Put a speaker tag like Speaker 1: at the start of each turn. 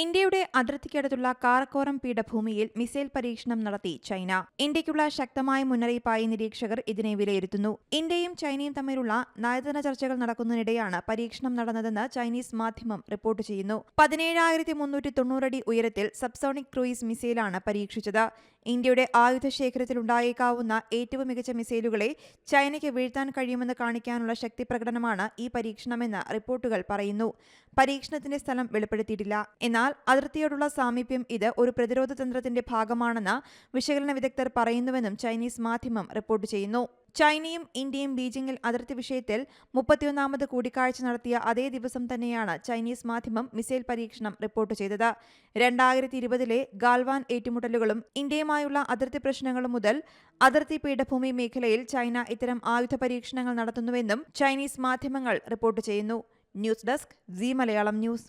Speaker 1: ഇന്ത്യയുടെ അതിർത്തിക്കടുത്തുള്ള കാറക്കോറം പീഠഭൂമിയിൽ മിസൈൽ പരീക്ഷണം നടത്തി ചൈന. ഇന്ത്യയ്ക്കുള്ള ശക്തമായ മുന്നറിയിപ്പായി നിരീക്ഷകർ ഇതിനെ വിലയിരുത്തുന്നു. ഇന്ത്യയും ചൈനയും തമ്മിലുള്ള നയതന്ത്ര ചർച്ചകൾ നടക്കുന്നതിനിടെയാണ് പരീക്ഷണം നടന്നതെന്ന് ചൈനീസ് മാധ്യമം റിപ്പോർട്ട് ചെയ്യുന്നു. പതിനേഴായിരത്തി മുന്നൂറ്റി തൊണ്ണൂറടി ഉയരത്തിൽ സബ്സോണിക് ക്രൂയിസ് മിസൈലാണ് പരീക്ഷിച്ചത്. ഇന്ത്യയുടെ ആയുധ ശേഖരത്തിലുണ്ടായേക്കാവുന്ന ഏറ്റവും മികച്ച മിസൈലുകളെ ചൈനയ്ക്ക് വീഴ്ത്താൻ കഴിയുമെന്ന് കാണിക്കാനുള്ള ശക്തി പ്രകടനമാണ് ഈ പരീക്ഷണമെന്ന് റിപ്പോർട്ടുകൾ പറയുന്നു. പരീക്ഷണത്തിന്റെ സ്ഥലം വെളിപ്പെടുത്തിയിട്ടില്ല. എന്നാൽ അതിർത്തിയോടുള്ള സാമീപ്യം ഇത് ഒരു പ്രതിരോധ തന്ത്രത്തിന്റെ ഭാഗമാണെന്ന് വിശകലന വിദഗ്ധർ പറയുന്നുവെന്നും ചൈനീസ് മാധ്യമം റിപ്പോർട്ട് ചെയ്യുന്നു. ചൈനയും ഇന്ത്യയും ബീജിംഗിൽ അതിർത്തി വിഷയത്തിൽ മുപ്പത്തിയൊന്നാമത് കൂടിക്കാഴ്ച നടത്തിയ അതേ ദിവസം തന്നെയാണ് ചൈനീസ് മാധ്യമം മിസൈൽ പരീക്ഷണം റിപ്പോർട്ട് ചെയ്തത്. രണ്ടായിരത്തി ഇരുപതിലെ ഗാൽവാൻ ഏറ്റുമുട്ടലുകളും ഇന്ത്യയുമായുള്ള അതിർത്തി പ്രശ്നങ്ങളും മുതൽ അതിർത്തി പീഠഭൂമി മേഖലയിൽ ചൈന ഇത്തരം ആയുധ പരീക്ഷണങ്ങൾ നടത്തുന്നുവെന്നും ചൈനീസ് മാധ്യമങ്ങൾ റിപ്പോർട്ട് ചെയ്യുന്നു. News desk C Malayalam news.